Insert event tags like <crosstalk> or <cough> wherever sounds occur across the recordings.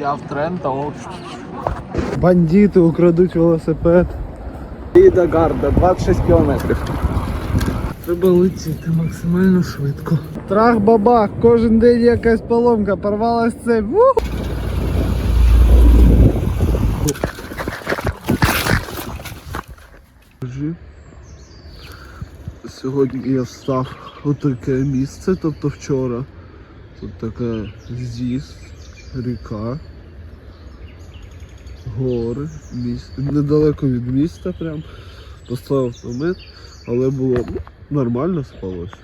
Я в Тренту. Бандити украдуть велосипед. І до Гарда, 26 кілометрів. Треба летіти максимально швидко. Трах бабах, кожен день якась поломка, порвалась цепь. Ву! Сьогодні я став у таке місце, тобто вчора. Тут така з'їзд, ріка, гори, міст. Недалеко від міста прям. Поставив намет, але було нормально спалось.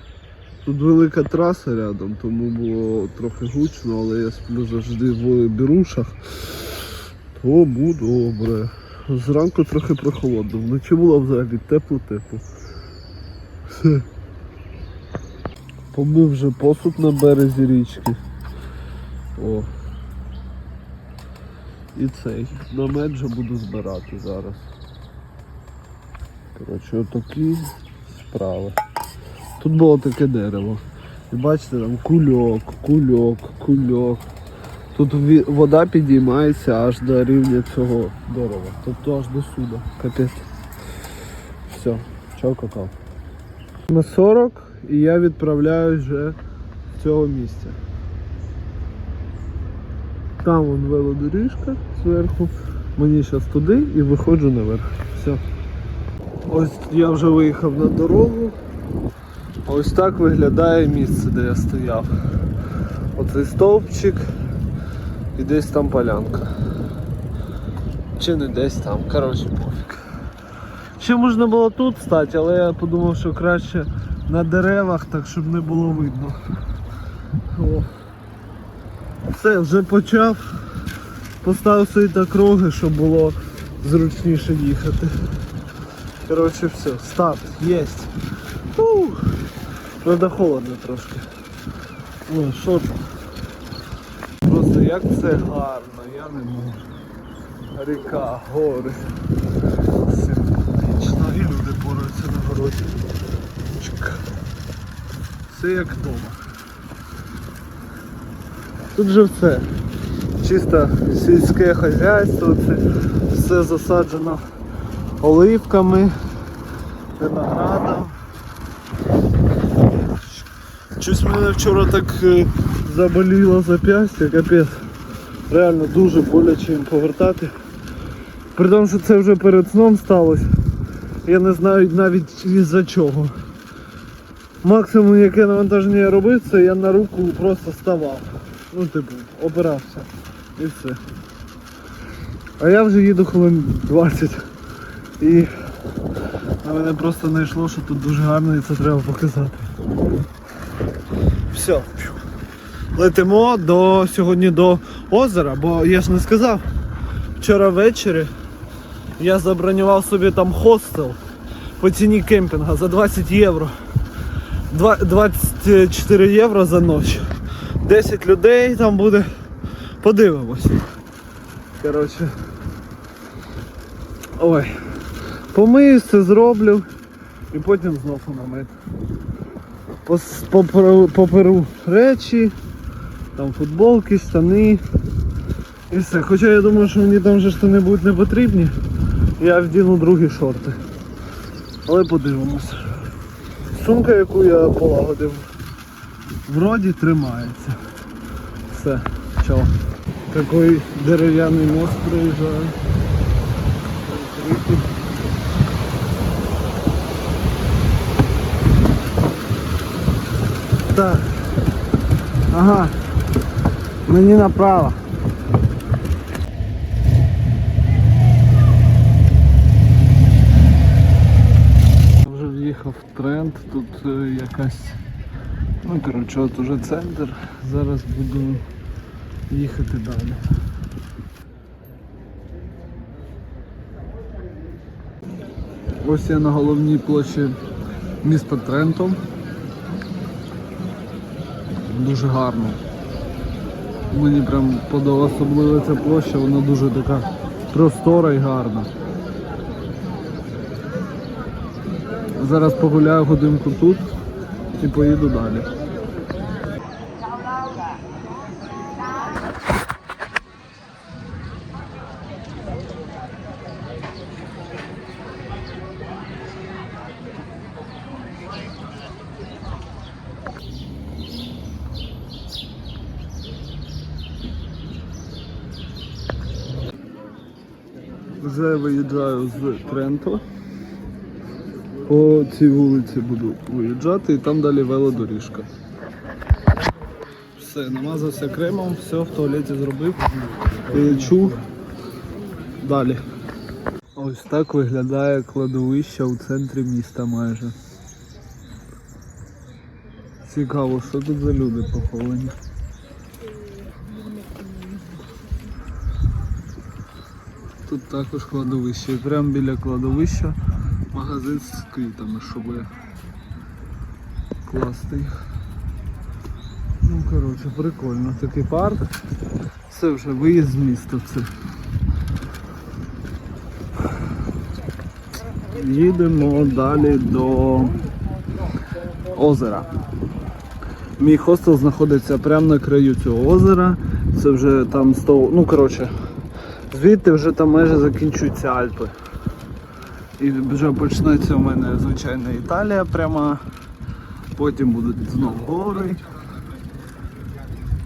Тут велика траса рядом, тому було трохи гучно, але я сплю завжди в бірушах. Тому добре. Зранку трохи прохолодно. Вночі було взагалі тепло-тепло. Все. Помив вже посуд на березі річки. О. І цей намет вже буду збирати зараз. Коротше, отакі справи. Тут було таке дерево. І бачите, там кульок, кульок, кульок. Тут вода підіймається аж до рівня цього дерева. Тобто аж до сюди. Капець. Все, чао какав. На 40 і я відправляюсь вже з цього місця. Там вон велодоріжка зверху. Мені зараз туди і виходжу наверх. Все. Ось я вже виїхав на дорогу. Ось так виглядає місце, де я стояв. Оцей стовпчик і десь там полянка. Чи не десь там, коротше пофіг. Ще можна було тут стати, але я подумав, що краще на деревах, так щоб не було видно. О. Все, вже почав. Поставив свої так роги, щоб було зручніше їхати. Коротше, все, старт, єсть. Ух. Правда холодно трошки. Ой, що там? Просто як це гарно, я не можу. Ріка, гори. Симпатично. І люди борються на городі. Все як вдома. Тут же все. Чисто сільське хазяйство, це все засаджено оливками, виноградом. Щось мене вчора так е, заболіло зап'ястя, капець. Реально дуже боляче їм повертати. При тому, що це вже перед сном сталося. Я не знаю навіть із-за чого. Максимум, яке навантаження я робив, це я на руку просто ставав. Ну, типу, опирався. І все. А я вже їду хвилин 20. І мене просто не йшло, що тут дуже гарно і це треба показати. Все. Летимо до сьогодні до озера, бо я ж не сказав. Вчора ввечері я забронював собі там хостел по ціні кемпінга за 20 євро. 24 євро за ніч. 10 людей там буде. Подивимось. Коротше. Ой. Помию, все зроблю і потім знов у намет. Поперу, поперу речі, там футболки, штани і все. Хоча я думаю, що мені там вже штани будуть не потрібні. Я вдіну другі шорти. Але подивимося. Сумка, яку я полагодив, вроді тримається. Все, чао. Такий дерев'яний мост. Відкритий. Так. Ага. Мені направо. Вже в'їхав тренд, тут е, якась. Ну коротше, от уже центр. Зараз буду їхати далі. Ось я на головній площі міста Трентом. Дуже гарно. Мені прям подала особливо ця площа, вона дуже така простора і гарна. Зараз погуляю годинку тут і поїду далі. Вже виїжджаю з Тренто. По цій вулиці буду виїжджати і там далі велодоріжка. Все, намазався кремом, все в туалеті зробив. Лечу далі. Ось так виглядає кладовище у центрі міста майже. Цікаво, що тут за люди поховані. Тут також кладовище. Прямо біля кладовища магазин з квітами, щоб класти їх. Ну, коротше, прикольно. Такий парк. Це вже виїзд з міста. Це. Їдемо далі до озера. Мій хостел знаходиться прямо на краю цього озера. Це вже там 100, ну коротше, звідти вже там майже закінчуються Альпи. І вже почнеться у мене звичайна Італія пряма. Потім будуть знову гори.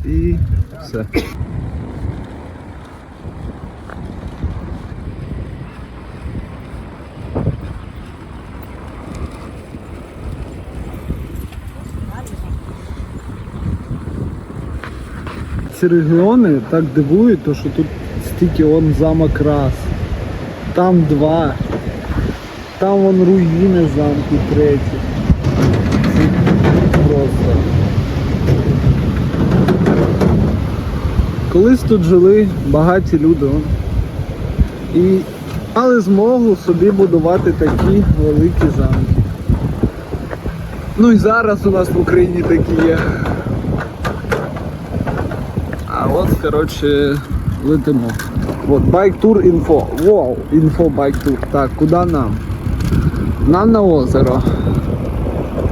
І все. Ці регіони так дивують, то що тут стільки он замок раз. Там два. Там вон руїни замку третій. Це Просто. Колись тут жили багаті люди. І мали змогу собі будувати такі великі замки. Ну і зараз у нас в Україні такі є. А от, коротше, летимо. От, байк-тур інфо. Вау, інфо байк-тур. Так, куди нам? Нам на озеро.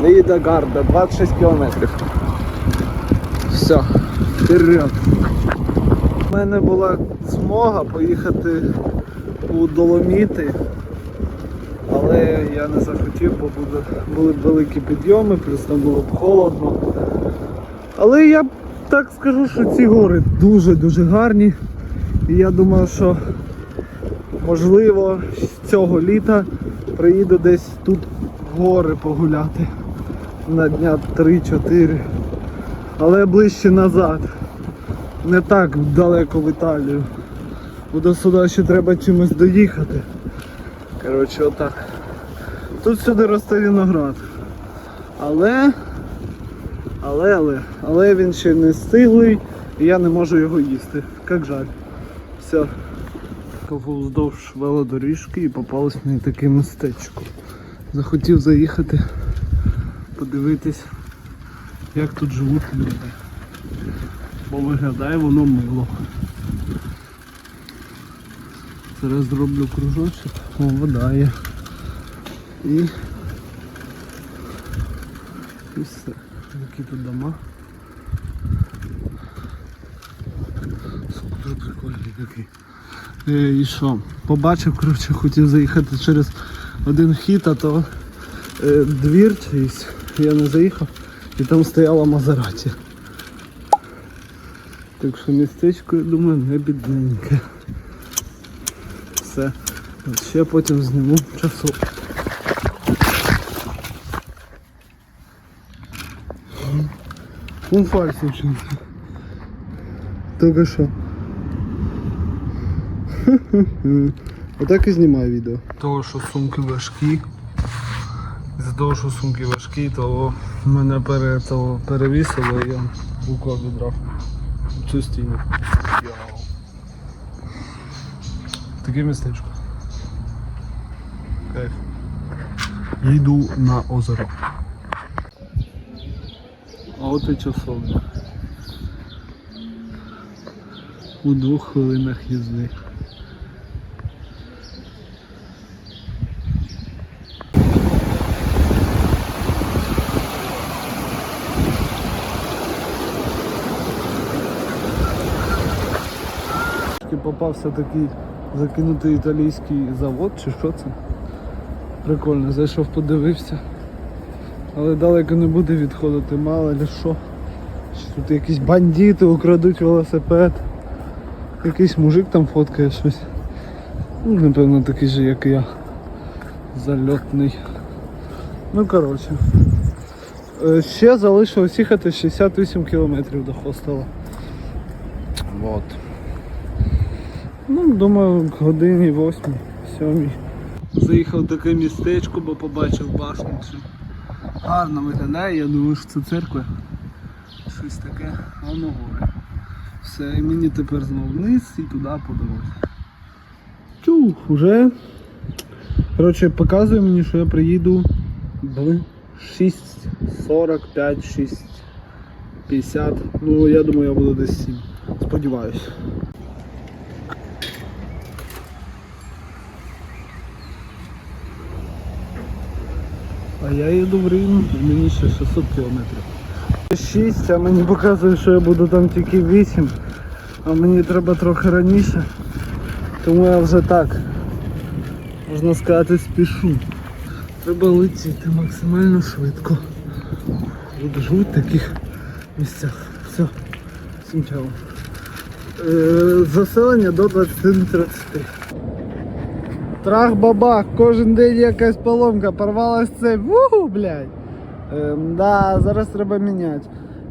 Ліда Гарда, 26 кілометрів. Все, вперед. У мене була змога поїхати у Доломіти, але я не захотів, бо були великі підйоми, плюс там було б холодно. Але я так скажу, що ці гори дуже-дуже гарні. І я думаю, що можливо з цього літа приїду десь тут гори погуляти на дня 3-4. Але ближче назад. Не так далеко в Італію. Бо сюди ще треба чимось доїхати. Коротше, отак. Тут сюди росте виноград. Але але, але, але він ще не стиглий і я не можу його їсти. Як жаль. Все. Вздовж велодоріжки і попалось мені таке містечко. Захотів заїхати, подивитись, як тут живуть люди. Бо виглядає воно мило. Зараз зроблю кружочок, о, вода є. І і все. Які тут дома. Дуже прикольний такий. Е, і що? Побачив, коротше, хотів заїхати через один вхід, а то е, двір чийсь. Я не заїхав і там стояла Мазераті. Так що містечко, я думаю, не бідненьке. Все. Ще потім зніму часу. Он фальс учился. Только що. <laughs> Отак і знімаю відео. Того, що сумки важкі. З того, що сумки важкі, то мене пере, того перевісило і я руку відрав. Цю стіну. Таке містечко. Кайф. Їду на озеро. А от і часовня. У двох хвилинах їзди. Попався такий закинутий італійський завод чи що це? Прикольно, зайшов, подивився. Але далеко не буде відходити, мало ли що. Тут якісь бандити украдуть велосипед. Якийсь мужик там фоткає щось. Ну, Напевно, такий же, як і я. Зальотний. Ну, коротше. Е, Ще залишилось їхати 68 кілометрів до хостела. Вот. Ну, думаю, к годині 8, 7. Заїхав в таке містечко, бо побачив башню. Гарно виглядає, я думаю, що це церква. Щось таке, воно горе. Все, і мені тепер знову вниз і туди по дорозі. Уже. Коротше, показує мені, що я приїду в 6.45, 6.50. Ну, я думаю, я буду десь 7. Сподіваюсь. Я їду в Рим, мені ще 600 кілометрів. 6, а мені показує, що я буду там тільки 8, а мені треба трохи раніше. Тому я вже так, можна сказати, спішу. Треба летіти максимально швидко. Люди живуть в таких місцях. Все, всім чао. Е, заселення до 21.30. Трах бабах, кожен день якась поломка, порвалась цепь. Вуху, блядь. Ем, да, зараз треба міняти.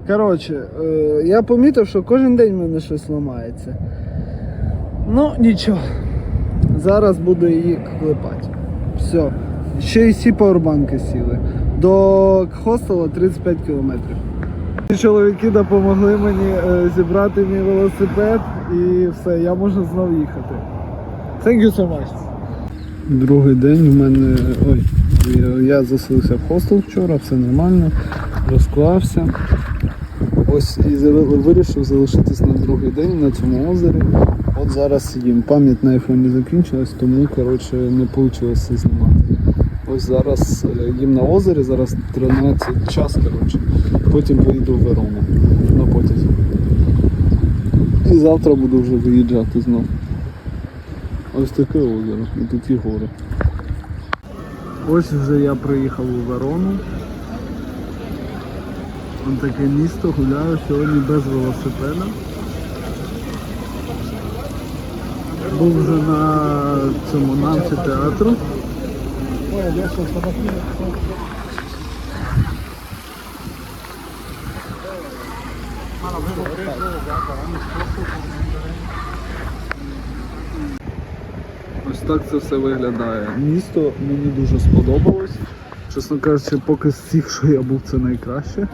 Коротше, е, я помітив, що кожен день в мене щось ламається. Ну, нічого. Зараз буду її клепати. Все. Ще й всі пауербанки сіли. До хостела 35 кілометрів. Чоловіки допомогли мені е, зібрати мій велосипед і все, я можу знов їхати. Thank you so much. Другий день у мене. Ой, я- заселився в хостел вчора, все нормально, розклався. Ось і вирішив залишитись на другий день на цьому озері. От зараз їм пам'ять на айфоні закінчилась, тому коротше не вийшло знімати. Ось зараз е, їм на озері, зараз 13 час, коротше. Потім поїду в Верону на потязі. І завтра буду вже виїжджати знов. Ось таке озеро, і тут і гори. Ось вже я приїхав у Верону. Ось таке місто, гуляю сьогодні без велосипеда. Був вже на цьому на амфітеатру. Ось так це все виглядає. Місто мені дуже сподобалось. Чесно кажучи, поки з всіх, що я був, це найкраще.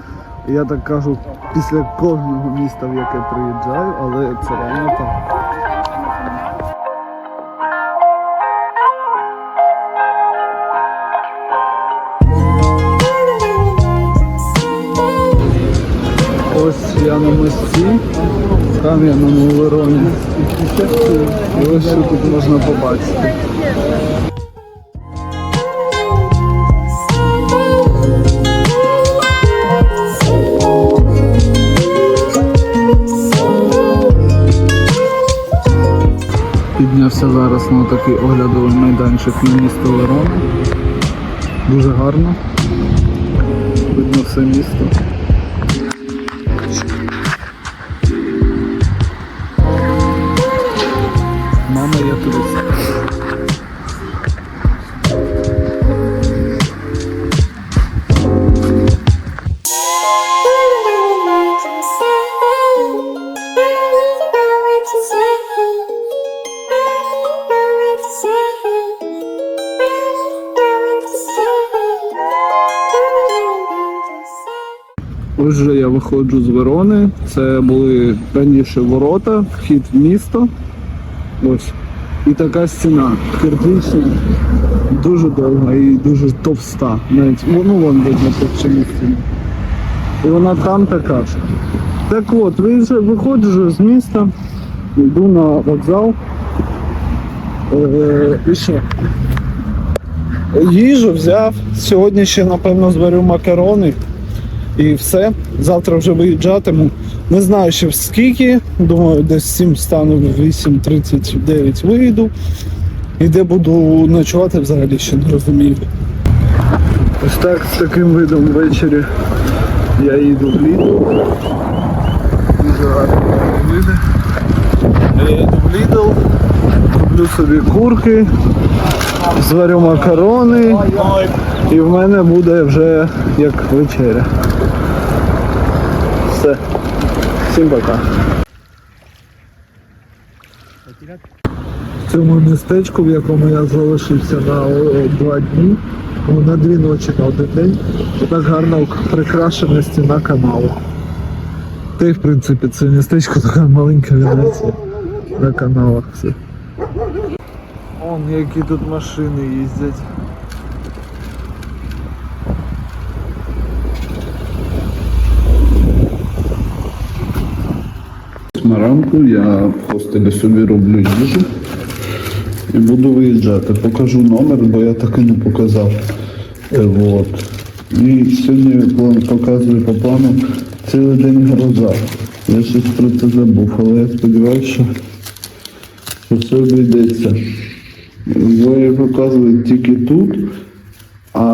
Я так кажу після кожного міста, в яке приїжджаю, але це реально так. В кам'яному Вероні. І ось що тут можна побачити. Піднявся зараз на такий оглядовий майданчик на місто Верона. Дуже гарно. Видно все місто. Виходжу з Верони. Це були раніше ворота, вхід в місто. Ось. І така стіна. Кирпична, дуже довга і дуже товста. Навіть ну, вон видно товщину стіни. І вона там така. Так от, виходжу з міста, йду на вокзал. Е, і що? Їжу взяв. Сьогодні ще, напевно, зварю макарони. І все. Завтра вже виїжджатиму. Не знаю ще в скільки. Думаю, десь 7 стану в 8.39 вийду. І де буду ночувати взагалі ще не розумію. Ось так з таким видом ввечері я їду в Лідл. Дуже гарно види. Я їду в Лідл, роблю собі курки, зварю макарони, і в мене буде вже як вечеря. Все. Всім пока. В цьому містечку, в якому я залишився на два дні, ну, на дві ночі на один день, так гарно прикрашена стіна каналу. Та й в принципі це містечко така маленька Венеція на каналах все. Он які тут машини їздять. Ранку я в хостелі собі роблю їжу і буду виїжджати. Покажу номер, бо я так і не показав. Е, Вот. І сьогодні показую по плану цілий день гроза. Я щось про це забув, але я сподіваюся, що все обійдеться. Ви показують тільки тут, а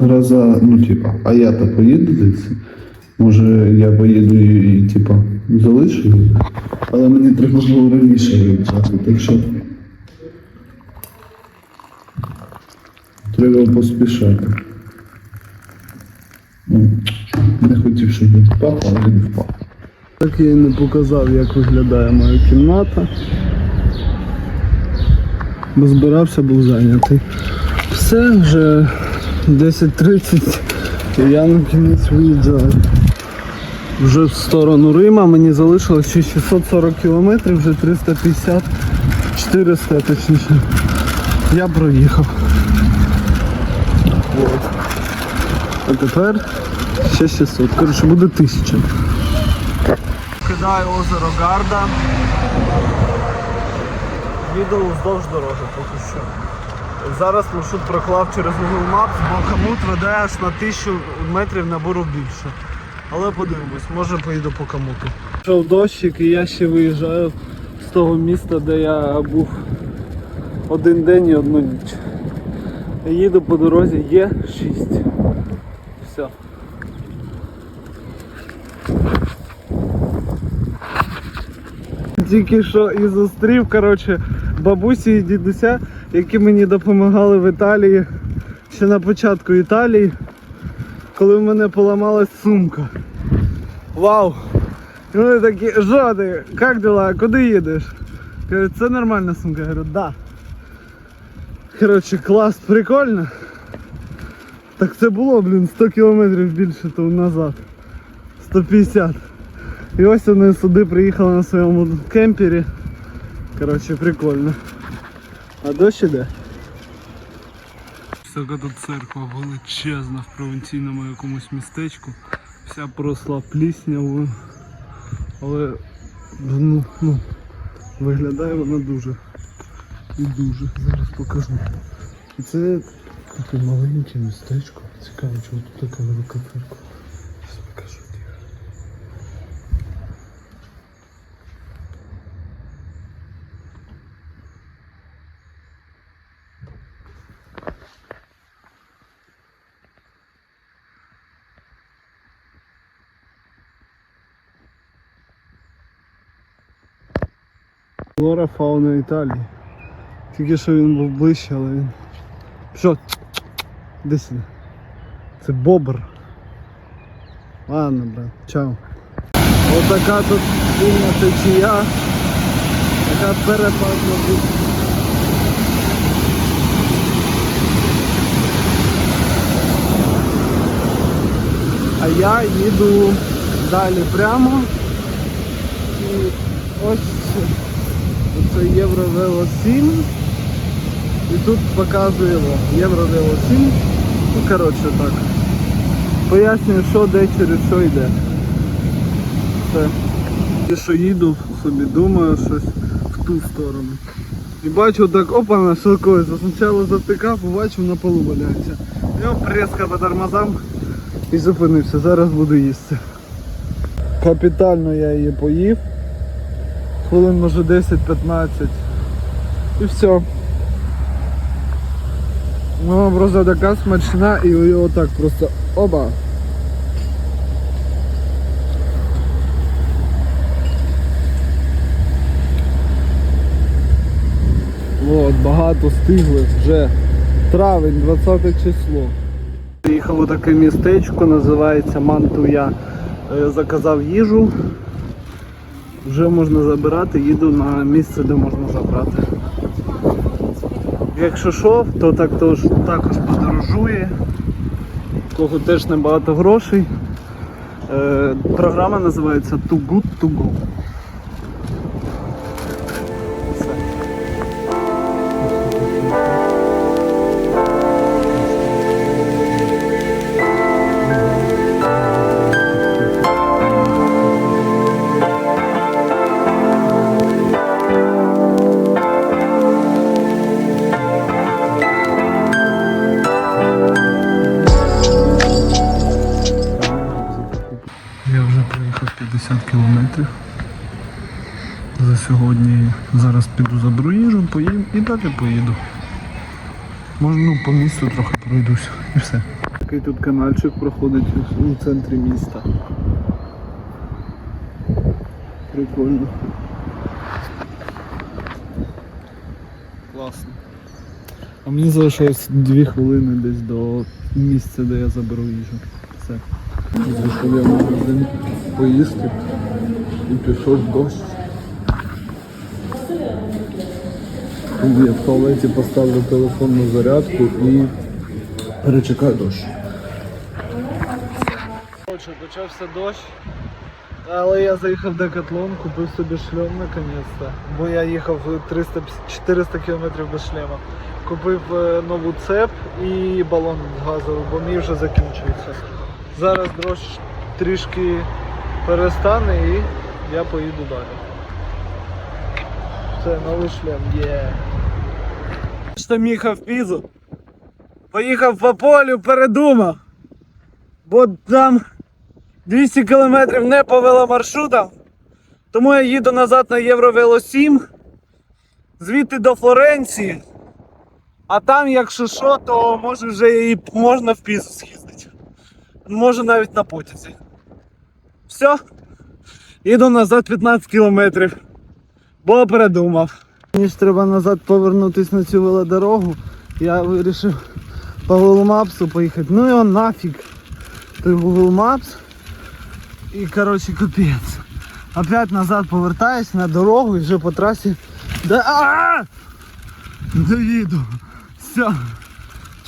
гроза, ну типа, а я то поїду десь. Може я поїду і, і типа залишу її. Але мені треба було раніше виїжджати, так що треба поспішати. Ну, не хотів, щоб він впав, але він впав. Так я і не показав, як виглядає моя кімната. Бо збирався, був зайнятий. Все, вже 10.30 і я на кінець виїжджаю. Вже в сторону Рима мені залишилось ще 640 кілометрів, вже 350, 400 точніше. Я проїхав. А тепер ще 600. Коротше, буде 1000. Кидаю озеро Гарда. Їду вздовж дороги поки що. Зараз маршрут проклав через Google Maps, бо Хамут веде аж на 1000 метрів набору більше. Але подивимось, може поїду по Камуту. Пішов дощик і я ще виїжджаю з того міста, де я був один день і одну ніч. Їду по дорозі Є6. Все. Тільки що і зустрів, коротше, бабусі і дідуся, які мені допомагали в Італії ще на початку Італії, коли в мене поламалась сумка. Вау! І вони такі, що ти, як дела, куди їдеш? Кажуть, це нормальна сумка. Я говорю, да. Коротше, клас, прикольно. Так це було, блін, 100 кілометрів більше то назад. 150. І ось вони сюди приїхали на своєму кемпері. Коротше, прикольно. А дощ іде. Така тут церква величезна в провінційному якомусь містечку. Вся поросла пліснявою. Але ну, ну, виглядає вона дуже. І дуже. Зараз покажу. І це таке маленьке містечко. Цікаво, чого тут така велика церква. Флора фауна Італії. Тільки що він був ближче, але він. Що? Де сюди? Це бобр. Ладно, брат, чао. Отака тут сильна течія. Така перепадна. А я їду далі прямо. І ось це Євровело 7. І тут показує о, Євровело 7. Ну коротше так. Пояснюю, що де через що йде. Все. І що їду собі, думаю щось в ту сторону. І бачу так, опа, на шелкується. Спочатку затикав, побачив на полу валяється. Я резко по тормозам і зупинився. Зараз буду їсти. Капітально я її поїв. Хвилин може 10-15. І все. Вона просто така смачна і її отак просто оба. От багато встигли вже травень, 20 число. Приїхав у таке містечко, називається Мантуя. Е, Заказав їжу. Вже можна забирати, їду на місце, де можна забрати. Якщо що, то так тож, також подорожує. У кого теж небагато грошей. Е, програма називається Too Good To Go. 50 кілометрів. За сьогодні зараз піду за бруїжем, поїм і далі поїду. Можна ну, по місту трохи пройдусь і все. Такий тут канальчик проходить у центрі міста. Прикольно. Класно. А мені залишилось 2 хвилини десь до місця, де я заберу їжу. Все. Зайшов я в магазин і пішов дощ. Тому я в туалеті поставлю телефон на зарядку і перечекаю дощ. Коротше, почався дощ. Але я заїхав в Декатлон, купив собі шлем наконець-то. Бо я їхав 300, 400 км без шлема. Купив е, нову цеп і балон газовий, бо мій вже закінчується. Зараз дощ трішки перестане і я поїду далі. Все, новий шлем, є. Що міха в пізу? Поїхав по полю, передумав. Бо там 200 кілометрів не по веломаршрутам. Тому я їду назад на Євровело 7. Звідти до Флоренції. А там, якщо що, то може вже і можна в пізу з'їздити. Може навіть на потязі. Все. Їду назад 15 кілометрів. Бо передумав. Мені ж треба назад повернутися на цю велодорогу. Я вирішив по Google Maps поїхати. Ну його нафіг. Той Google Maps. І коротше капець. Опять назад повертаюсь на дорогу і вже по трасі. Да... А! Доїду. Все.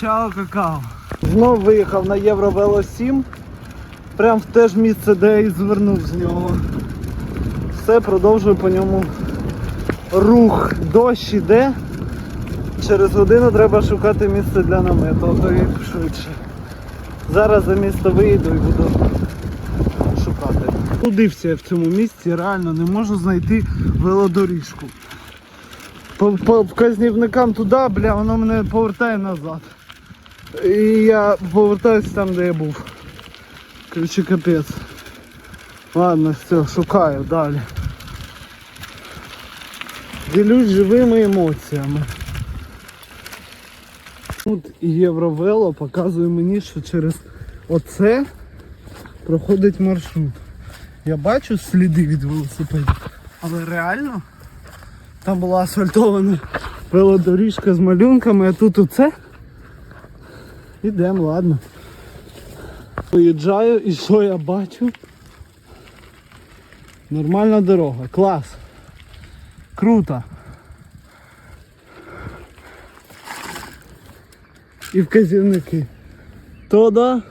Чао, какао. Знов виїхав на Євровело 7. Прям в те ж місце, де і звернув з нього. Все, продовжую по ньому рух. Дощ іде. Через годину треба шукати місце для намету, а то і швидше. Зараз за місто виїду і буду шукати. Удився я в цьому місці, реально не можу знайти велодоріжку. По, вказівникам туди, бля, воно мене повертає назад. І я повертаюся там, де я був. Короче, капець. Ладно, все, шукаю далі. Ділюсь живими емоціями. Тут Євровело показує мені, що через оце проходить маршрут. Я бачу сліди від велосипедів, але реально там була асфальтована велодоріжка з малюнками, а тут оце. Ідемо, ладно. Виїжджаю і що я бачу? Нормальна дорога, клас. Круто. І вказівники. Туди,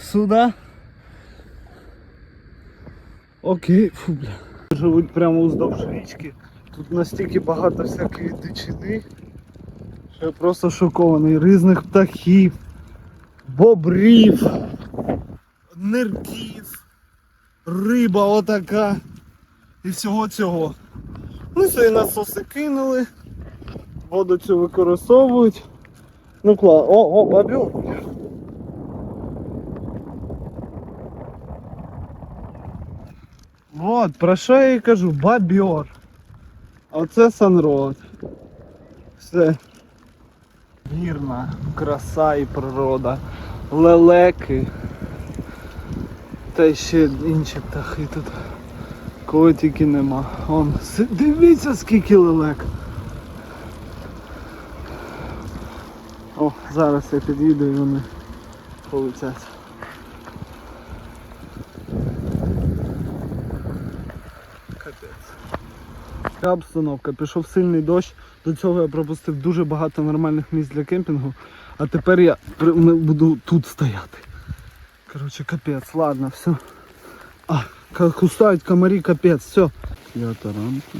сюди. Окей, фу, бля. Живуть прямо уздовж річки. Тут настільки багато всякої дичини. Я просто шокований. Різних птахів, бобрів, нирків, риба отака. І всього цього. Ну і насоси кинули. Воду цю використовують. Ну клас. О, о, бабю. От, про що я і кажу, бабьор. А Оце санрод. Все. Неймовірна краса і природа, лелеки та ще інші птахи тут. Кого тільки нема. Он, дивіться скільки лелек. О, зараз я під'їду і вони полетять. Така обстановка, пішов сильний дощ, до цього я пропустив дуже багато нормальних місць для кемпінгу, а тепер я буду тут стояти. Коротше, капець, ладно, все. А, кусають комарі, капець, все. Я ранку.